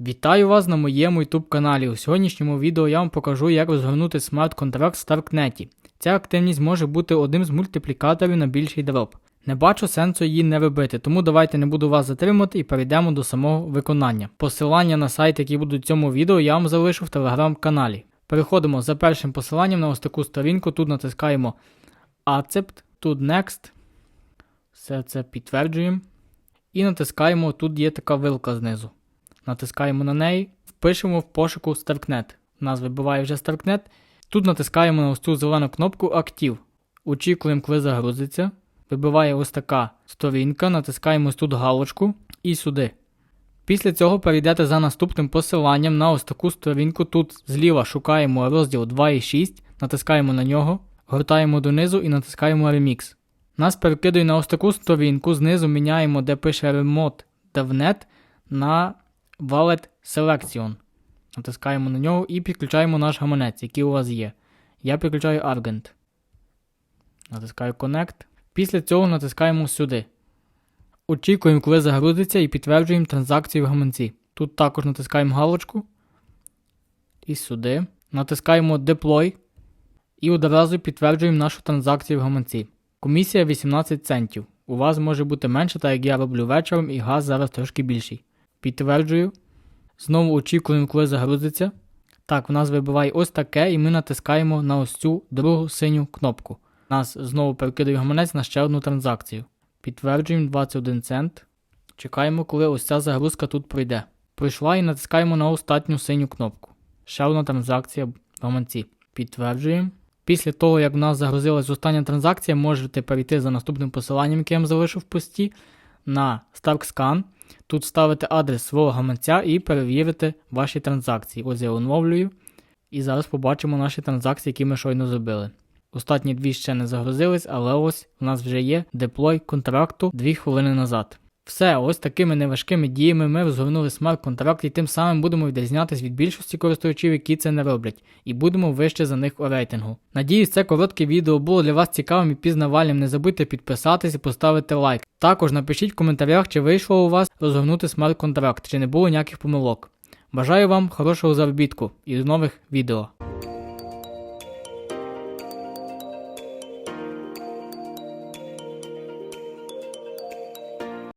Вітаю вас на моєму YouTube каналі. У сьогоднішньому відео я вам покажу, як розгорнути смарт-контракт в Старкнеті. Ця активність може бути одним з мультиплікаторів на більший дроп. Не бачу сенсу її не робити, тому давайте не буду вас затримувати і перейдемо до самого виконання. Посилання на сайт, які будуть в цьому відео, я вам залишу в телеграм-каналі. Переходимо за першим посиланням на ось таку сторінку. Тут натискаємо Accept, тут Next. Все це підтверджуємо. І натискаємо, тут є така вилка знизу. Натискаємо на неї, впишемо в пошуку Starknet. У нас вибиває вже Starknet. Тут натискаємо на ось цю зелену кнопку Актив. Очікуємо, коли загрузиться. Вибиває ось така сторінка, натискаємо ось тут галочку і сюди. Після цього перейдете за наступним посиланням на ось таку сторінку. Тут зліва шукаємо розділ 2.6, натискаємо на нього, гортаємо донизу і натискаємо Remix. Нас перекидує на ось таку сторінку, знизу міняємо, де пише Remote DevNet на Wallet Selection. Натискаємо на нього і підключаємо наш гаманець, який у вас є. Я підключаю Argent. Натискаю Connect. Після цього натискаємо сюди. Очікуємо, коли загрузиться, і підтверджуємо транзакцію в гаманці. Тут також натискаємо галочку. І сюди. Натискаємо Deploy. І одразу підтверджуємо нашу транзакцію в гаманці. Комісія 18 центів. У вас може бути менше, так як я роблю вечором, і газ зараз трошки більший. Підтверджую. Знову очікуємо, коли загрузиться. Так, в нас вибиває ось таке, і ми натискаємо на ось цю другу синю кнопку. Нас знову перекидає гаманець на ще одну транзакцію. Підтверджуємо 21 цент. Чекаємо, коли ось ця загрузка тут пройде. Пройшла і натискаємо на остатню синю кнопку. Ще одна транзакція в гаманці. Підтверджуємо. Після того, як в нас загрузилась остання транзакція, можете перейти за наступним посиланням, яке я вам залишив в пості, на StarkScan. Тут ставите адрес свого гаманця і перевірите ваші транзакції. Ось я оновлюю. І зараз побачимо наші транзакції, які ми щойно зробили. Останні дві ще не загрузились, але ось у нас вже є деплой контракту 2 хвилини назад. Все, ось такими неважкими діями ми розгорнули смарт-контракт і тим самим будемо відрізнятись від більшості користувачів, які це не роблять, і будемо вище за них у рейтингу. Надіюсь, це коротке відео було для вас цікавим і пізнавальним. Не забудьте підписатись і поставити лайк. Також напишіть в коментарях, чи вийшло у вас розгорнути смарт-контракт, чи не було ніяких помилок. Бажаю вам хорошого заробітку і до нових відео.